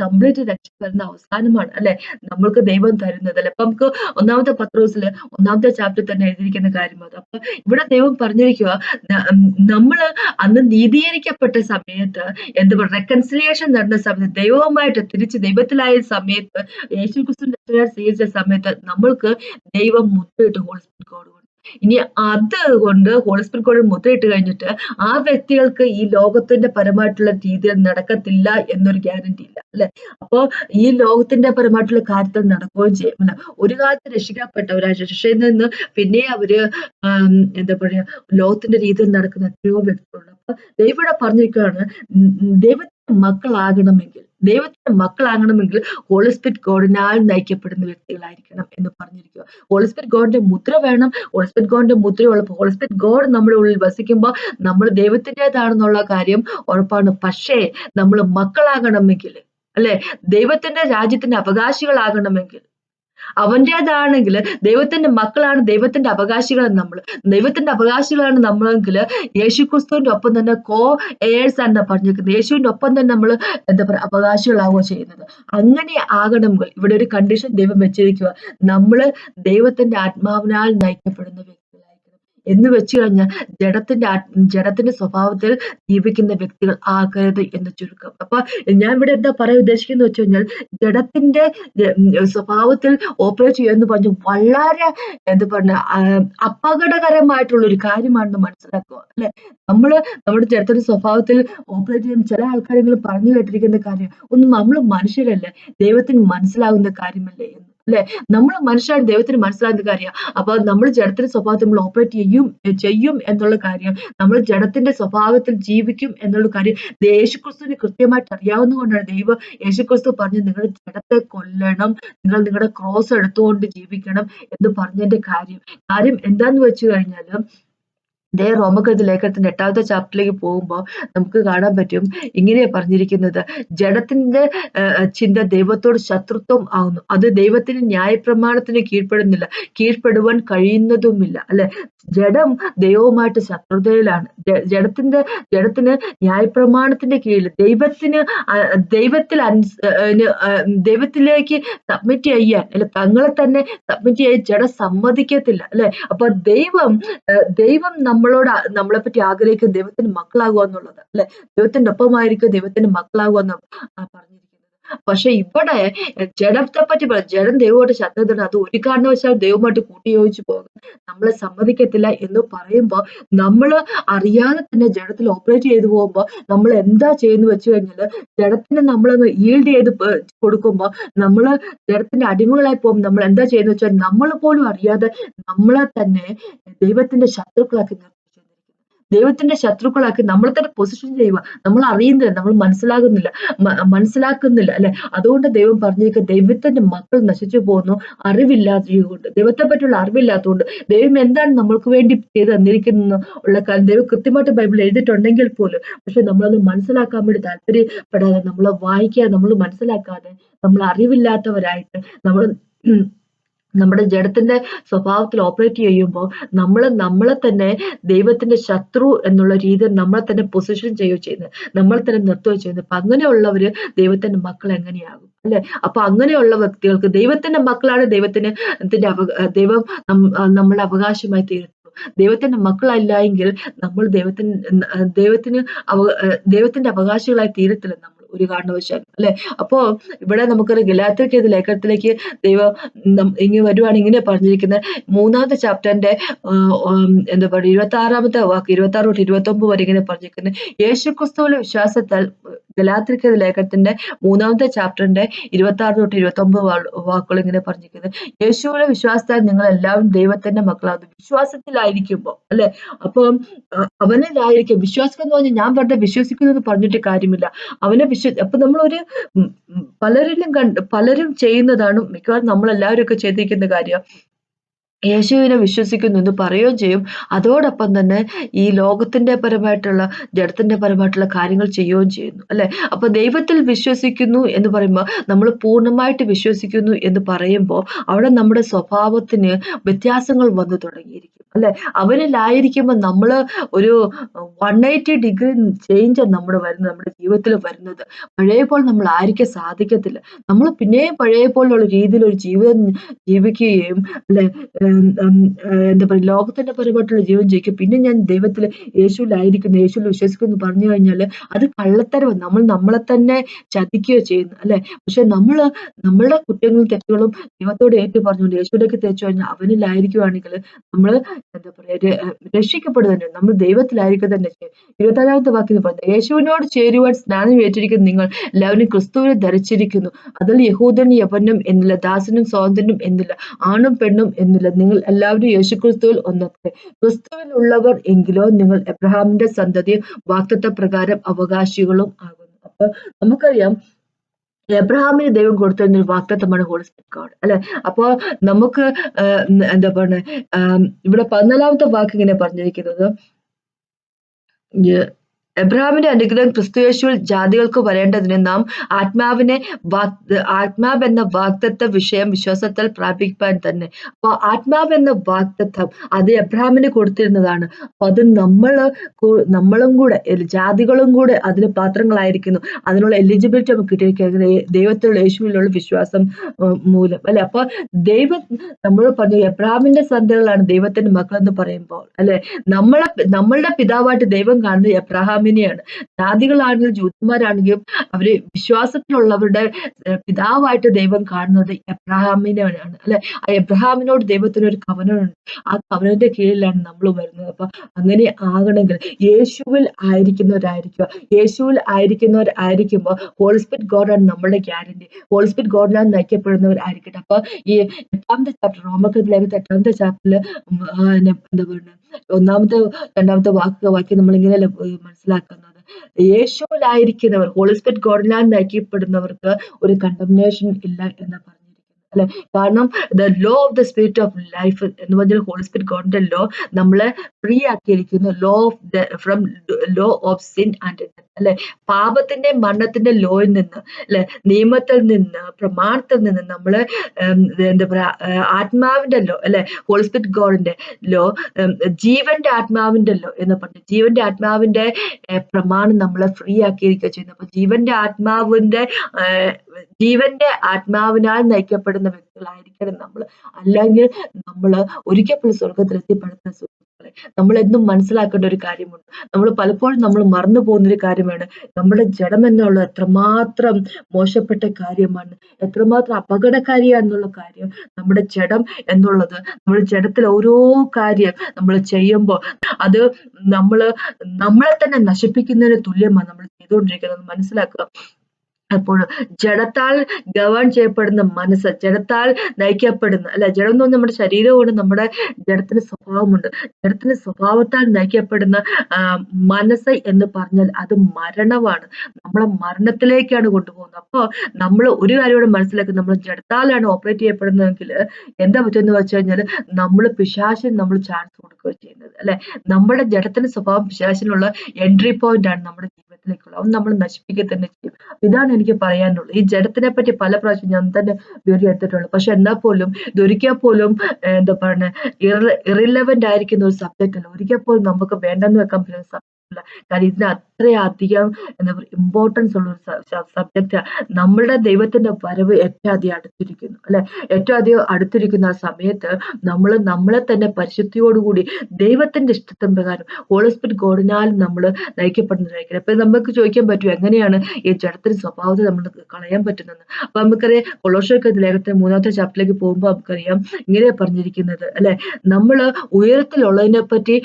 കംപ്ലീറ്റ് രക്ഷ വരുന്ന അവസാനമാണ് അല്ലെ? നമ്മൾക്ക് ദൈവം തരുന്നത് അല്ലെ? അപ്പൊ നമുക്ക് ഒന്നാമത്തെ പത്രോസിൽ ഒന്നാമത്തെ ചാപ്റ്റർ തന്നെ എഴുതിയിരിക്കുന്ന കാര്യം അത്. അപ്പൊ ഇവിടെ ദൈവം പറഞ്ഞിരിക്കുക നമ്മൾ അന്ന് നീതീകരിക്കപ്പെട്ട സമയത്ത് എന്ത് പറയുക റെക്കൺസിലിയേഷൻ നടന്ന സമയത്ത് ദൈവവുമായിട്ട് തിരിച്ച് ദൈവത്തിലായ സമയത്ത് യേശു ക്രിസ്തു സ്വീകരിച്ച സമയത്ത് നമ്മൾക്ക് ദൈവം മുത്തിട്ട് ഹോൾ ഗോഡ് ഇനി അത് കൊണ്ട് ഹോളിസ്പിരിറ്റ് കൊണ്ട് മുത്തിട്ട് കഴിഞ്ഞിട്ട് ആ വ്യക്തികൾക്ക് ഈ ലോകത്തിന്റെ പരമായിട്ടുള്ള രീതിയിൽ നടക്കത്തില്ല എന്നൊരു ഗ്യാരണ്ടി ഇല്ല അല്ലെ? അപ്പോ ഈ ലോകത്തിന്റെ പരമായിട്ടുള്ള കാര്യത്തിൽ നടക്കുകയും ചെയ്യും ഒരു കാലത്ത് രക്ഷിക്കപ്പെട്ടവരാ രക്ഷയിൽ നിന്ന് പിന്നെ അവർ എന്താ പറയാ ലോകത്തിന്റെ രീതിയിൽ നടക്കുന്ന എത്രയോ വ്യക്തികളുണ്ട്. അപ്പൊ ദൈവം പറഞ്ഞിരിക്കുകയാണ് ഉം, മക്കളാകണമെങ്കിൽ ദൈവത്തിന്റെ മക്കളാകണമെങ്കിൽ ഹോളിസ്പിരിറ്റ് ഗോഡിനാൽ നയിക്കപ്പെടുന്ന വ്യക്തികളായിരിക്കണം എന്ന് പറഞ്ഞിരിക്കുക. ഹോളിസ്പിരിറ്റ് ഗോഡിന്റെ മുദ്ര വേണം. ഹോളിസ്പിരിറ്റ് ഗോഡിന്റെ മുദ്ര മുദ്രയുള്ളപ്പോൾ ഹോളിസ്പിരിറ്റ് ഗോഡ് നമ്മുടെ ഉള്ളിൽ വസിക്കുമ്പോൾ നമ്മൾ ദൈവത്തിന്റെതാണെന്നുള്ള കാര്യം ഉറപ്പാണ്. പക്ഷേ നമ്മൾ മക്കളാകണമെങ്കിൽ അല്ലെ? ദൈവത്തിന്റെ രാജ്യത്തിന്റെ അവകാശികളാകണമെങ്കിൽ അവന്റെതാണെങ്കിൽ ദൈവത്തിന്റെ മക്കളാണ് ദൈവത്തിന്റെ അവകാശികളാണ് നമ്മൾ ദൈവത്തിന്റെ അവകാശികളാണ് നമ്മളെങ്കിൽ യേശു ക്രിസ്തുവിന്റെ ഒപ്പം തന്നെ കോ എയേഴ്സ് ആണ് പറഞ്ഞിരിക്കുന്നത്. യേശുവിന്റെ ഒപ്പം തന്നെ നമ്മൾ എന്താ പറയുക അവകാശികളാവുക ചെയ്യുന്നത്. അങ്ങനെ ആകണമെങ്കിൽ ഇവിടെ ഒരു കണ്ടീഷൻ ദൈവം വെച്ചിരിക്കുക നമ്മൾ ദൈവത്തിന്റെ ആത്മാവിനാൽ നയിക്കപ്പെടുന്ന എന്ന് വെച്ചു കഴിഞ്ഞാൽ ജഡത്തിന്റെ ജഡത്തിന്റെ സ്വഭാവത്തിൽ ജീവിക്കുന്ന വ്യക്തികൾ ആകരുത് എന്ന് ചുരുക്കം. അപ്പൊ ഞാൻ ഇവിടെ എന്താ പറയാൻ ഉദ്ദേശിക്കുന്നത് വെച്ച് കഴിഞ്ഞാൽ ജഡത്തിന്റെ സ്വഭാവത്തിൽ ഓപ്പറേറ്റ് ചെയ്യുക എന്ന് പറഞ്ഞ് വളരെ എന്താ പറഞ്ഞ അപകടകരമായിട്ടുള്ള ഒരു കാര്യമാണെന്ന് മനസ്സിലാക്കുക അല്ലെ? നമ്മൾ നമ്മുടെ ജഡത്തിന്റെ സ്വഭാവത്തിൽ ഓപ്പറേറ്റ് ചെയ്യുന്ന ചില ആൾക്കാരെങ്കിലും പറഞ്ഞു കേട്ടിരിക്കുന്ന കാര്യം ഒന്നും നമ്മൾ മനുഷ്യരല്ലേ? ദൈവത്തിന് മനസ്സിലാകുന്ന കാര്യമല്ലേ എന്ന്. അല്ലെ നമ്മൾ മനുഷ്യരാണ് ദൈവത്തിന് മനസ്സിലാകുന്ന കാര്യം. അപ്പൊ നമ്മൾ ജഡത്തിന്റെ സ്വഭാവത്തിൽ നമ്മൾ ഓപ്പറേറ്റ് ചെയ്യും ചെയ്യും എന്നുള്ള കാര്യം. നമ്മൾ ജഡത്തിന്റെ സ്വഭാവത്തിൽ ജീവിക്കും എന്നുള്ള കാര്യം. യേശുക്രിസ്തുവിന് കൃത്യമായിട്ട് അറിയാവുന്നതുകൊണ്ടാണ് ദൈവം യേശുക്രിസ്തു പറഞ്ഞു നിങ്ങൾ ജഡത്തെ കൊല്ലണം നിങ്ങൾ നിങ്ങളുടെ ക്രോസ് എടുത്തുകൊണ്ട് ജീവിക്കണം എന്ന് പറഞ്ഞതിന്റെ കാര്യം. കാര്യം എന്താന്ന് വെച്ച് കഴിഞ്ഞാൽ ദേ റോമകൃതി ലേഖനത്തിന്റെ എട്ടാമത്തെ ചാപ്റ്ററിലേക്ക് പോകുമ്പോൾ നമുക്ക് കാണാൻ പറ്റും. ഇങ്ങനെയാണ് പറഞ്ഞിരിക്കുന്നത്. ജഡത്തിന്റെ ചിന്ത ദൈവത്തോട് ശത്രുത്വം ആവുന്നു. അത് ദൈവത്തിന് ന്യായപ്രമാണത്തിന് കീഴ്പ്പെടുന്നില്ല. കീഴ്പ്പെടുവാൻ കഴിയുന്നതുമില്ല. അല്ലെ? ജഡം ദൈവവുമായിട്ട് ശത്രുതയിലാണ്. ജഡത്തിന്റെ ജഡത്തിന് ന്യായപ്രമാണത്തിന്റെ കീഴിൽ ദൈവത്തിന് ദൈവത്തിൽ ദൈവത്തിലേക്ക് സബ്മിറ്റ് ചെയ്യാൻ അല്ലെ? തങ്ങളെ തന്നെ സബ്മിറ്റ് ചെയ്യാൻ ജഡം സമ്മതിക്കത്തില്ല. അല്ലെ? അപ്പൊ ദൈവം ദൈവം ദൈവം നമ്മളോട് നമ്മളെ പറ്റി ആഗ്രഹിക്കുക ദൈവത്തിന്റെ മക്കളാകുക എന്നുള്ളത് അല്ലെ? ദൈവത്തിന്റെ ഒപ്പമായിരിക്കും ദൈവത്തിന്റെ മക്കളാകുക എന്ന് പറഞ്ഞിരിക്കുന്നത് പക്ഷെ ഇവിടെ ജഡത്തെ പറ്റി പറയാം ജഡം ദൈവമായിട്ട് ശത്രുതയാണ് അത് ഒരു കാരണവശാൽ ദൈവമായിട്ട് കൂട്ടിയോജിച്ച് പോകും നമ്മളെ സമ്മതിക്കത്തില്ല എന്ന് പറയുമ്പോൾ നമ്മൾ അറിയാതെ തന്നെ ജഡത്തിൽ ഓപ്പറേറ്റ് ചെയ്തു പോകുമ്പോൾ നമ്മൾ എന്താ ചെയ്യുന്നു വെച്ച് കഴിഞ്ഞാൽ ജഡത്തിന് നമ്മളൊന്ന് ഈൽഡ് ചെയ്ത് കൊടുക്കുമ്പോൾ നമ്മൾ ജഡത്തിന്റെ അടിമകളായി പോകുമ്പോൾ നമ്മൾ എന്താ ചെയ്യുന്നത് വെച്ചാൽ നമ്മൾ പോലും അറിയാതെ നമ്മളെ തന്നെ ദൈവത്തിന്റെ ശത്രുക്കളാക്കി ദൈവത്തിന്റെ ശത്രുക്കളാക്കി നമ്മൾ തന്നെ പൊസിഷൻ ചെയ്യുക നമ്മൾ അറിയുന്നില്ല നമ്മൾ മനസ്സിലാകുന്നില്ല മനസ്സിലാക്കുന്നില്ല അല്ലെ? അതുകൊണ്ട് ദൈവം പറഞ്ഞേക്ക് ദൈവത്തിന്റെ മക്കൾ നശിച്ചു പോകുന്നു അറിവില്ലാത്തതുകൊണ്ട് ദൈവത്തെ പറ്റിയുള്ള അറിവില്ലാത്തതുകൊണ്ട് ദൈവം എന്താണ് നമ്മൾക്ക് വേണ്ടി ചെയ്ത് തന്നിരിക്കുന്ന ഉള്ള കാര്യം ദൈവം കൃത്യമായിട്ട് ബൈബിൾ എഴുതിയിട്ടുണ്ടെങ്കിൽ പോലും പക്ഷെ നമ്മളത് മനസ്സിലാക്കാൻ വേണ്ടി താല്പര്യപ്പെടാതെ നമ്മളെ വായിക്കാതെ നമ്മൾ മനസ്സിലാക്കാതെ നമ്മൾ അറിവില്ലാത്തവരായിട്ട് നമ്മൾ നമ്മുടെ ജഡത്തിന്റെ സ്വഭാവത്തിൽ ഓപ്പറേറ്റ് ചെയ്യുമ്പോൾ നമ്മൾ നമ്മളെ തന്നെ ദൈവത്തിന്റെ ശത്രു എന്നുള്ള രീതിയിൽ നമ്മളെ തന്നെ പൊസിഷൻ ചെയ്യുകയോ ചെയ്യുന്നത് നമ്മളെ തന്നെ നിർത്തുകയോ ചെയ്യുന്നത് അപ്പൊ അങ്ങനെയുള്ളവര് ദൈവത്തിന്റെ മക്കൾ എങ്ങനെയാകും? അല്ലെ? അപ്പൊ അങ്ങനെയുള്ള വ്യക്തികൾക്ക് ദൈവത്തിന്റെ മക്കളാണ് ദൈവത്തിന് അവ ദൈവം നമ്മളെ അവകാശമായി തീരുന്നത്. ദൈവത്തിന്റെ മക്കളല്ല എങ്കിൽ നമ്മൾ ദൈവത്തിന് ദൈവത്തിന് അവ ദൈവത്തിന്റെ അവകാശികളായി തീരത്തില്ല നമ്മൾ. ഒരു കാരണവശാലും അല്ലെ? അപ്പോ ഇവിടെ നമുക്കൊരു ഗലാത്തിലേക്ക് ലേഖനത്തിലേക്ക് ദൈവം ഇങ്ങനെ വരുവാണ് ഇങ്ങനെ പറഞ്ഞിരിക്കുന്നത്. മൂന്നാമത്തെ ചാപ്റ്ററിന്റെ എന്താ പറയുക ഇരുപത്തി ആറാമത്തെ വാക്ക് ഇരുപത്തി ആറ് തൊട്ട് ഇരുപത്തി ഒമ്പത് വരെ ഇങ്ങനെ പറഞ്ഞിരിക്കുന്നത്. യേശുക്രിസ്തുവിലെ വിശ്വാസത്താൽ ഗലാത്തിരിക്കുന്ന ലേഖനത്തിന്റെ മൂന്നാമത്തെ ചാപ്റ്ററിന്റെ ഇരുപത്തി ആറ് തൊട്ട് ഇരുപത്തി ഒമ്പത് വാക്കുകൾ ഇങ്ങനെ പറഞ്ഞിരിക്കുന്നത് യേശുവിലെ വിശ്വാസത്താൽ നിങ്ങൾ എല്ലാവരും ദൈവത്തിന്റെ മക്കളാകുന്നു. വിശ്വാസത്തിലായിരിക്കുമ്പോ അല്ലെ? അപ്പം അവനിലായിരിക്കും. വിശ്വാസം എന്ന് പറഞ്ഞാൽ ഞാൻ വെറുതെ വിശ്വസിക്കുന്നു എന്ന് പറഞ്ഞിട്ട് കാര്യമില്ല. അവനെ വിശ്വ അപ്പൊ നമ്മളൊരു പലരിലും കണ്ട് പലരും ചെയ്യുന്നതാണ് മിക്കവാറും നമ്മളെല്ലാവരും ഒക്കെ ചെയ്തിരിക്കുന്ന കാര്യം. യേശുവിനെ വിശ്വസിക്കുന്നു എന്ന് പറയുകയും ചെയ്യും. അതോടൊപ്പം തന്നെ ഈ ലോകത്തിന്റെ പരമായിട്ടുള്ള ജഡത്തിന്റെ പരമായിട്ടുള്ള കാര്യങ്ങൾ ചെയ്യുകയും ചെയ്യുന്നു അല്ലെ? അപ്പൊ ദൈവത്തിൽ വിശ്വസിക്കുന്നു എന്ന് പറയുമ്പോൾ നമ്മൾ പൂർണമായിട്ട് വിശ്വസിക്കുന്നു എന്ന് പറയുമ്പോൾ അവിടെ നമ്മുടെ സ്വഭാവത്തിന് വ്യത്യാസങ്ങൾ വന്നു തുടങ്ങിയിരിക്കും അല്ലെ? അവരിലായിരിക്കുമ്പോൾ നമ്മൾ ഒരു വൺ എയ്റ്റി ഡിഗ്രി ചേഞ്ച് നമ്മുടെ വരുന്നത് നമ്മുടെ ജീവിതത്തിൽ വരുന്നത്. പഴയ പോലെ നമ്മൾ ആയിരിക്കാൻ സാധിക്കത്തില്ല. നമ്മൾ പിന്നെയും പഴയ പോലുള്ള രീതിയിൽ ഒരു ജീവിതം ജീവിക്കുകയും അല്ലെ? എന്താ പറയുക ലോകത്തിന്റെ പരമായിട്ടുള്ള ജീവൻ ജയിക്കും പിന്നെ ഞാൻ ദൈവത്തിൽ യേശുവിലായിരിക്കുന്നു യേശുവിൽ വിശ്വസിക്കുന്നു പറഞ്ഞു കഴിഞ്ഞാൽ അത് കള്ളത്തരവ്. നമ്മൾ നമ്മളെ തന്നെ ചതിക്കുകയോ ചെയ്യുന്നു അല്ലെ? പക്ഷെ നമ്മൾ നമ്മളുടെ കുറ്റങ്ങളും തെറ്റുകളും ദൈവത്തോട് ഏറ്റു പറഞ്ഞുകൊണ്ട് യേശുവിലേക്ക് തേച്ചു കഴിഞ്ഞാൽ അവനിലായിരിക്കുവാണെങ്കിൽ നമ്മൾ എന്താ പറയാ രക്ഷിക്കപ്പെടുന്നു നമ്മൾ ദൈവത്തിലായിരിക്കുക തന്നെ ചെയ്യും ഇരുപത്താറാമത്തെ വാക്കിന് പറഞ്ഞു യേശുവിനോട് ചേരുവാൻ സ്നാനം ഏറ്റിരിക്കുന്ന നിങ്ങൾ എല്ലാവരും ക്രിസ്തുവിനെ ധരിച്ചിരിക്കുന്നു. അതിൽ യഹൂദൻ യവനും എന്നില്ല ദാസനും സ്വാതന്ത്ര്യനും എന്നില്ല ആണും പെണ്ണും എന്നില്ല. നിങ്ങൾ എല്ലാവരും യേശു ക്രിസ്തുവിൽ ഒന്നത്തെ ക്രിസ്തുവിലുള്ളവർ എങ്കിലോ നിങ്ങൾ എബ്രഹാമിന്റെ സന്തതിയും വാക്തത്വ പ്രകാരം അവകാശികളും ആകുന്നു. അപ്പൊ നമുക്കറിയാം എബ്രഹാമിന് ദൈവം കൊടുത്തിരുന്ന ഒരു വാക്തത്വമാണ് ഹോളി സ്പിരിറ്റ് ഗോഡ് അല്ലെ? അപ്പൊ നമുക്ക് എന്താ പറയുക ഇവിടെ പതിനാലാമത്തെ വാക്ക് ഇങ്ങനെ പറഞ്ഞിരിക്കുന്നത്. എബ്രഹാമിന്റെ അനുഗ്രഹം ക്രിസ്തുയേശുവിൽ ജാതികൾക്ക് വരേണ്ടതിന് നാം ആത്മാവിനെ ആത്മാവ് എന്ന വാക്തത്വ വിഷയം വിശ്വാസത്താൽ പ്രാപിക്കാൻ തന്നെ. അപ്പൊ ആത്മാവ് എന്ന വാക്തത്വം അത് എബ്രഹാമിന് കൊടുത്തിരുന്നതാണ്. അപ്പൊ അത് നമ്മൾ നമ്മളും കൂടെ ജാതികളും കൂടെ അതിന് പാത്രങ്ങളായിരിക്കുന്നു. അതിനുള്ള എലിജിബിലിറ്റി നമുക്ക് കിട്ടിയിരിക്കുന്നത് ദൈവത്തിലുള്ള യേശുവിലുള്ള വിശ്വാസം മൂലം. അല്ലെ? അപ്പൊ ദൈവം നമ്മൾ പറഞ്ഞു എബ്രഹാമിന്റെ സന്തതികളാണ് ദൈവത്തിന്റെ മക്കൾ എന്ന് പറയുമ്പോൾ അല്ലെ? നമ്മളെ നമ്മളുടെ പിതാവായിട്ട് ദൈവം കാണുന്നത് എബ്രഹാമിനെ ജാതികളാണെങ്കിലും ജാതികളാണെങ്കിലും ജൂതന്മാരാണെങ്കിലും അവർ വിശ്വാസത്തിലുള്ളവരുടെ പിതാവായിട്ട് ദൈവം കാണുന്നത് എബ്രഹാമിനെയാണ് അല്ലെ? ആ എബ്രഹാമിനോട് ദൈവത്തിന് ഒരു കവനമുണ്ട്. ആ കവനത്തിന്റെ കീഴിലാണ് നമ്മൾ വരുന്നത്. അപ്പൊ അങ്ങനെ ആകണമെങ്കിൽ യേശുവിൽ ആയിരിക്കുന്നവരായിരിക്കുക. യേശുവിൽ ആയിരിക്കുന്നവരായിരിക്കുമ്പോൾ ഹോൾസ്പിറ്റ് ഗോഡാണ് നമ്മുടെ ഗ്യാരണ്ടി. ഹോൾസ്പിറ്റ് ഗോഡിലാണ് നയിക്കപ്പെടുന്നവരായിരിക്കട്ടെ. അപ്പൊ ഈ എട്ടാമത്തെ ചാപ്റ്റർ റോമക്കത്തിലേക്ക് എട്ടാമത്തെ ചാപ്റ്ററിൽ എന്താ പറയുന്നത് ഒന്നാമത്തെ രണ്ടാമത്തെ വാക്ക് വാക്കി നമ്മളിങ്ങനെ മനസ്സിലാക്കുന്നത് യേശുവിലായിരിക്കുന്നവർ ഹോളിസ്പിറ്റ് ഗോഡിനാൽ നയിക്കപ്പെടുന്നവർക്ക് ഒരു കണ്ടംനേഷൻ ഇല്ല എന്ന് പറഞ്ഞിരിക്കുന്നു അല്ലെ? കാരണം the law of the spirit of life എന്ന് പറഞ്ഞാൽ ഹോളി സ്പിരിറ്റ് ഗോഡിന്റെ ലോ നമ്മളെ free ആക്കിയിരിക്കുന്നു law of from law of sin and അല്ലെ? പാപത്തിന്റെ മരണത്തിന്റെ ലോയിൽ നിന്ന് അല്ലെ? നിയമത്തിൽ നിന്ന് പ്രമാണത്തിൽ നിന്ന് നമ്മൾ എന്താ പറയാ ആത്മാവിന്റെ ലോ അല്ലെ? ഹോൾസ്പിറ്റ് ഗോഡിന്റെ ലോ ജീവന്റെ ആത്മാവിന്റെ ലോ എന്ന് പറഞ്ഞു ജീവന്റെ ആത്മാവിന്റെ പ്രമാണം നമ്മളെ ഫ്രീ ആക്കിയിരിക്കുക ചെയ്യുന്നു അപ്പൊ ജീവന്റെ ആത്മാവിന്റെ ജീവന്റെ ആത്മാവിനാൽ നയിക്കപ്പെടുന്ന വ്യക്തികളായിരിക്കണം നമ്മൾ. അല്ലെങ്കിൽ നമ്മൾ ഒരിക്കൽ പോലും സ്വർഗത്തിൽ എത്തിപ്പെടുന്ന നമ്മൾ എന്നും മനസ്സിലാക്കേണ്ട ഒരു കാര്യമുണ്ട്. നമ്മൾ പലപ്പോഴും നമ്മൾ മറന്നു പോകുന്ന ഒരു കാര്യമാണ്. നമ്മുടെ ജഡം എന്നുള്ളത് എത്രമാത്രം മോശപ്പെട്ട കാര്യമാണ്. എത്രമാത്രം അപകടകാരിയാണെന്നുള്ള കാര്യം. നമ്മുടെ ജഡം എന്നുള്ളത് നമ്മൾ ജഡത്തിൽ ഓരോ കാര്യം നമ്മൾ ചെയ്യുമ്പോൾ അത് നമ്മൾ നമ്മളെ തന്നെ നശിപ്പിക്കുന്നതിന് തുല്യമാണ് നമ്മൾ ചെയ്തുകൊണ്ടിരിക്കുന്നത്. മനസ്സിലാക്കുക. അപ്പോൾ ജഡത്താൽ ഗവേൺ ചെയ്യപ്പെടുന്ന മനസ്സ് ജഡത്താൽ നയിക്കപ്പെടുന്ന അല്ല ജഡം എന്ന് നമ്മുടെ ശരീരമാണ് നമ്മുടെ ജഡത്തിന് സ്വഭാവമുണ്ട്. ജഡത്തിന് സ്വഭാവത്താൽ നയിക്കപ്പെടുന്ന മനസ്സ് എന്ന് പറഞ്ഞാൽ അത് മരണമാണ്. നമ്മളെ മരണത്തിലേക്കാണ് കൊണ്ടുപോകുന്നത്. അപ്പോൾ നമ്മൾ ഒരു കാര്യം മനസ്സിലാക്കി നമ്മൾ ജഡത്താലാണ് ഓപ്പറേറ്റ് ചെയ്യപ്പെടുന്നതെങ്കിൽ എന്താ പറ്റുമെന്ന് വെച്ച് കഴിഞ്ഞാൽ നമ്മൾ പിശാശിന് നമ്മൾ ചാൻസ് കൊടുക്കുക ചെയ്യുന്നത് അല്ലെ? നമ്മുടെ ജഡത്തിന്റെ സ്വഭാവം പിശാശിനുള്ള എൻട്രി പോയിന്റ് ആണ് നമ്മുടെ ജീവിതത്തിലേക്കുള്ള അത് നമ്മൾ നശിപ്പിക്കുക തന്നെ ചെയ്യും. ഇതാണ് എനിക്ക് പറയാനുള്ളത് ഈ ജഡത്തിനെ പറ്റി പല പ്രാവശ്യം ഞാൻ തന്നെ വീഡിയോ എടുത്തിട്ടുള്ളൂ. പക്ഷെ എന്നാൽ പോലും ഇതൊരിക്കൽ പോലും എന്താ പറയുക ഇറിലവന്റ് ആയിരിക്കുന്ന ഒരു സബ്ജക്റ്റ് അല്ല. ഒരിക്കൽ പോലും നമുക്ക് വേണ്ടെന്ന് വെക്കാൻ പറ്റുന്ന ഇല്ല. കാരണം ഇതിന് അത്രയധികം എന്താ പറയുക ഇമ്പോർട്ടൻസ് ഉള്ള ഒരു സബ്ജക്റ്റ് നമ്മളുടെ ദൈവത്തിന്റെ വരവ് ഏറ്റവും അധികം അടുത്തിരിക്കുന്നു അല്ലെ? ഏറ്റവും അധികം അടുത്തിരിക്കുന്ന ആ സമയത്ത് നമ്മൾ നമ്മളെ തന്നെ പരിശുദ്ധിയോടുകൂടി ദൈവത്തിന്റെ ഇഷ്ടത്തിന് പ്രകാരം ഹോളിസ്പിരിറ്റ് ഗോഡിനാൽ നമ്മൾ നയിക്കപ്പെടുന്നതായിരിക്കണം അപ്പൊ നമുക്ക് ചോദിക്കാൻ പറ്റും എങ്ങനെയാണ് ഈ ജഡത്തിന് സ്വഭാവത്തെ നമ്മൾ കളയാൻ പറ്റുന്നത് അപ്പൊ നമുക്കറിയാം കൊളോഷൊക്കെ ലേഖത്തെ മൂന്നാമത്തെ ചാപ്റ്ററിലേക്ക് പോകുമ്പോൾ നമുക്കറിയാം ഇങ്ങനെ പറഞ്ഞിരിക്കുന്നത് അല്ലെ? നമ്മൾ ഉയരത്തിലുള്ളതിനെ പറ്റി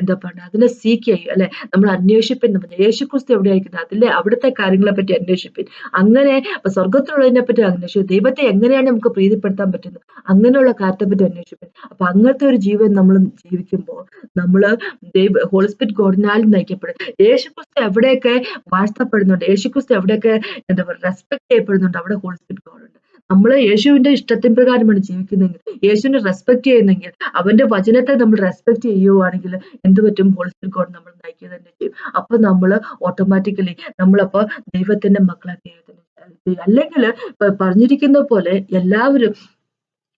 എന്താ പറയുക അതിനെ സീക്ക് ചെയ്യും അല്ലെ? നമ്മൾ അന്വേഷിപ്പിൻ യേശുക്രിസ്തു എവിടെയായിരിക്കുന്നത് അതിലെ അവിടുത്തെ കാര്യങ്ങളെ പറ്റി അന്വേഷിപ്പിൻ. അങ്ങനെ സ്വർഗത്തിലുള്ളതിനെ പറ്റി അന്വേഷിക്കും ദൈവത്തെ എങ്ങനെയാണ് നമുക്ക് പ്രീതിപ്പെടുത്താൻ പറ്റുന്നത്? അങ്ങനെയുള്ള കാര്യത്തെ പറ്റി അന്വേഷിപ്പിൻ. അപ്പൊ അങ്ങനത്തെ ഒരു ജീവൻ നമ്മൾ ജീവിക്കുമ്പോൾ നമ്മൾ ദൈവ ഹോളിസ്പിറ്റ് ഗോഡിനാൽ നയിക്കപ്പെടും. യേശുക്രിസ്തു എവിടെയൊക്കെ വാഴ്ത്തപ്പെടുന്നുണ്ട്? യേശുക്രിസ്തു എവിടെയൊക്കെ എന്താ പറയുക റെസ്പെക്ട് ചെയ്യപ്പെടുന്നുണ്ട്? അവിടെ ഹോളിസ്പിറ്റ് ഗോഡ് ഉണ്ട് നമ്മൾ യേശുവിന്റെ ഇഷ്ടത്തിന് പ്രകാരമാണ് ജീവിക്കുന്നതെങ്കിൽ യേശുവിനെ റെസ്പെക്ട് ചെയ്യുന്നെങ്കിൽ അവന്റെ വചനത്തെ നമ്മൾ റെസ്പെക്ട് ചെയ്യുവാണെങ്കിൽ എന്ത് പറ്റും? ഹോളിസ്പിരിറ്റ് കോഡ് നമ്മൾ നയിക്കുക തന്നെ ചെയ്യും. അപ്പൊ നമ്മൾ ഓട്ടോമാറ്റിക്കലി നമ്മളപ്പോ ദൈവത്തിന്റെ മക്കളാക്കി അല്ലെങ്കിൽ പറഞ്ഞിരിക്കുന്ന പോലെ എല്ലാവരും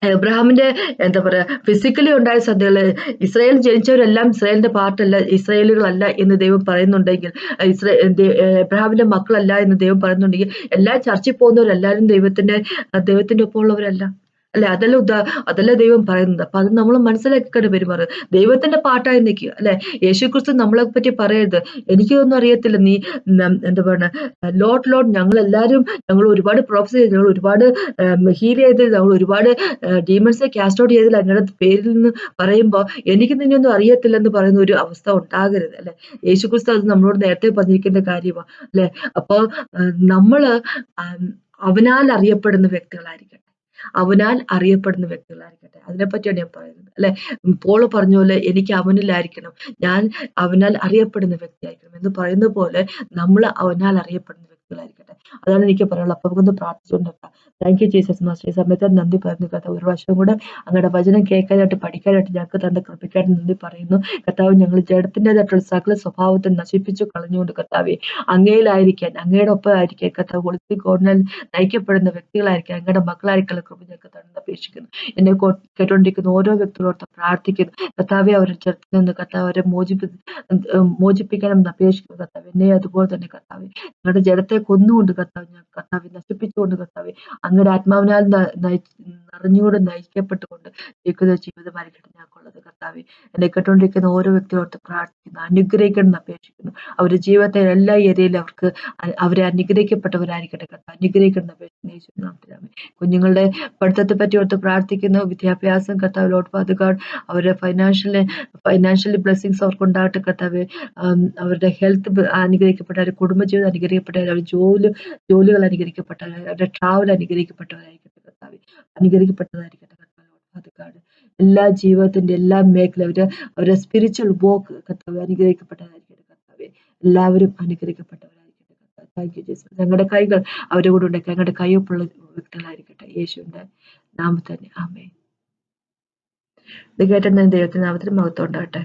എബ്രഹാമിന്റെ എന്താ പറയാ ഫിസിക്കലി ഉണ്ടായ സദ്യകൾ ഇസ്രായേൽ ജനിച്ചവരെല്ലാം ഇസ്രായേലിന്റെ പാർട്ടല്ല ഇസ്രായേലുകളല്ല എന്ന് ദൈവം പറയുന്നുണ്ടെങ്കിൽ ഇസ്രേ എബ്രഹാമിന്റെ മക്കളല്ല എന്ന് ദൈവം പറയുന്നുണ്ടെങ്കിൽ എല്ലാ ചർച്ചിൽ പോകുന്നവരെല്ലാവരും ദൈവത്തിന്റെ ദൈവത്തിന്റെ ഒപ്പം ഉള്ളവരല്ല അല്ലെ? അതല്ല ഉദാ അതല്ല ദൈവം പറയുന്നത്. അപ്പൊ അത് നമ്മൾ മനസ്സിലാക്കിക്കൊണ്ട് പെരുമാറുക. ദൈവത്തിന്റെ പാട്ടായി നിൽക്കുക അല്ലെ? യേശുക്രിസ്തു നമ്മളെ പറ്റി പറയരുത്. എനിക്കൊന്നും അറിയത്തില്ല. നീ എന്താ പറയുക ലോട്ട് ലോട്ട് ഞങ്ങൾ എല്ലാവരും ഞങ്ങൾ ഒരുപാട് പ്രോഫസ് ചെയ്തു ഞങ്ങൾ ഒരുപാട് ഹീൽ ചെയ്തത് ഞങ്ങൾ ഒരുപാട് ഡീമൺസെ കാസ്റ്റ് ഔട്ട് ചെയ്തില്ല. അങ്ങനെ പേരിൽ നിന്ന് പറയുമ്പോൾ എനിക്ക് നിന്നെയൊന്നും അറിയത്തില്ലെന്ന് പറയുന്ന ഒരു അവസ്ഥ ഉണ്ടാകരുത് അല്ലെ? യേശുക്രിസ്തു അത് നമ്മളോട് നേരത്തെ പറഞ്ഞിരിക്കുന്ന കാര്യമാണ് അല്ലെ? അപ്പോൾ നമ്മൾ അവനാൽ അറിയപ്പെടുന്ന വ്യക്തികളായിരിക്കട്ടെ അവനാൽ അറിയപ്പെടുന്ന വ്യക്തികളായിരിക്കട്ടെ. അതിനെപ്പറ്റിയാണ് ഞാൻ പറയുന്നത്. അല്ലെ? പോൾ പറഞ്ഞ പോലെ എനിക്ക് അവനിലായിരിക്കണം. ഞാൻ അവനാൽ അറിയപ്പെടുന്ന വ്യക്തിയായിരിക്കണം എന്ന് പറയുന്ന പോലെ നമ്മൾ അവനാൽ അറിയപ്പെടുന്ന വ്യക്തികളായിരിക്കട്ടെ അതാണ് എനിക്ക് പറയാനുള്ളത്. അപ്പൊ നമുക്കൊന്ന് പ്രാർത്ഥിച്ചുകൊണ്ട് താങ്ക് യു ജീസസ് മാസ്റ്റർ ഈ സമയത്ത് നന്ദി പറഞ്ഞു. കഥ ഒരു വർഷം കൂടെ അങ്ങയുടെ വചനം കേൾക്കാനായിട്ട് പഠിക്കാനായിട്ട് ഞങ്ങൾക്ക് തന്റെ കൃപയ്ക്കായിട്ട് നന്ദി പറയുന്നു. കർത്താവ് ഞങ്ങൾ ജഡത്തിന്റെതായിട്ടുള്ള സകല സ്വഭാവത്തെ നശിപ്പിച്ചു കളഞ്ഞുകൊണ്ട് കർത്താവെ അങ്ങയിലായിരിക്കാൻ അങ്ങയുടെ ഒപ്പം ആയിരിക്കാൻ കർത്താവ് ഒളിത്തി കോർണൽ നയിക്കപ്പെടുന്ന വ്യക്തികളായിരിക്കാൻ അങ്ങയുടെ മക്കളായിരിക്കാനുള്ള കൃപ ഞങ്ങൾക്ക് തന്നെ അപേക്ഷിക്കുന്നു. എന്നെ കേട്ടുകൊണ്ടിരിക്കുന്ന ഓരോ വ്യക്തികളോട് പ്രാർത്ഥിക്കുന്നു. കർത്താവെ അവരെ ചെറുത്തിൽ നിന്ന് കർത്താവ് അവരെ മോചിപ്പി മോചിപ്പിക്കണം എന്ന് അപേക്ഷിക്കുന്നു. കർത്താവ് എന്നെ അതുപോലെ തന്നെ കർത്താവ് ഞങ്ങളുടെ ജഡത്തെ കൊന്നുകൊണ്ട് കർത്താവ് ഞാൻ കർത്താവ് നശിപ്പിച്ചുകൊണ്ട് കർത്താവ് അങ്ങയുടെ ആത്മാവിനാൽ നിറഞ്ഞുകൊണ്ട് നയിക്കപ്പെട്ടുകൊണ്ട് ജീവിക്കുന്ന ജീവിതമായിരിക്കട്ടെ ഞങ്ങൾക്കുള്ളത് കർത്താവ്. എന്നെ കേട്ടുകൊണ്ടിരിക്കുന്ന ഓരോ വ്യക്തിയോട് പ്രാർത്ഥിക്കുന്നു അനുഗ്രഹിക്കണം അപേക്ഷിക്കുന്നു. അവരുടെ ജീവിതത്തെ എല്ലാ ഏരിയയിലും അവർക്ക് അവരെ അനുഗ്രഹിക്കപ്പെട്ടവരായിരിക്കട്ടെ കർത്താവ്. അനുഗ്രഹിക്കണം അപേക്ഷിക്കുന്നു. കുഞ്ഞുങ്ങളുടെ പഠിത്തത്തെ പറ്റി ഓർത്ത് പ്രാർത്ഥിക്കുന്നു വിദ്യാഭ്യാസം കർത്താവ് ലോട്ട് പാതുകാട് അവരുടെ ഫൈനാൻഷ്യലി ഫൈനാൻഷ്യൽ ബ്ലെസ്സിങ്സ് അവർക്ക് ഉണ്ടാകട്ടെ കർത്താവ് അവരുടെ ഹെൽത്ത് അനുഗ്രഹിക്കപ്പെട്ടവർ കുടുംബജീവിതം അനുഗ്രഹിക്കപ്പെട്ടവർ അവരുടെ ജോലി ജോലികൾ അനുഗ്രഹിക്കപ്പെട്ടവർ അവരുടെ ട്രാവൽ അനുകരിക്കപ്പെട്ടവരായിരിക്കട്ടെ കർത്താവ്. അനുകരിക്കപ്പെട്ടതായിരിക്കട്ടെ കർത്താവ് എല്ലാ ജീവിതത്തിന്റെ എല്ലാ മേഖല അവർ അവരുടെ സ്പിരിച്വൽ വോക്ക് കർത്താവ് അനുഗ്രഹിക്കപ്പെട്ടതായിരിക്കട്ടെ കർത്താവ്. എല്ലാവരും അനുഗ്രഹിക്കപ്പെട്ടവരായിരിക്കട്ടെ കർത്താവ്. താങ്ക് യു ഞങ്ങളുടെ കൈകൾ അവരുടെ കൂടെ ഉണ്ടെങ്കിൽ ഞങ്ങളുടെ കയ്യൊപ്പുള്ള വ്യക്തികളായിരിക്കട്ടെ യേശുവിന്റെ നാമത്തിൽ തന്നെ. ആമേ ഇത് ദൈവത്തിന്റെ നാമത്തിന് മഹത്വം ഉണ്ടാകട്ടെ.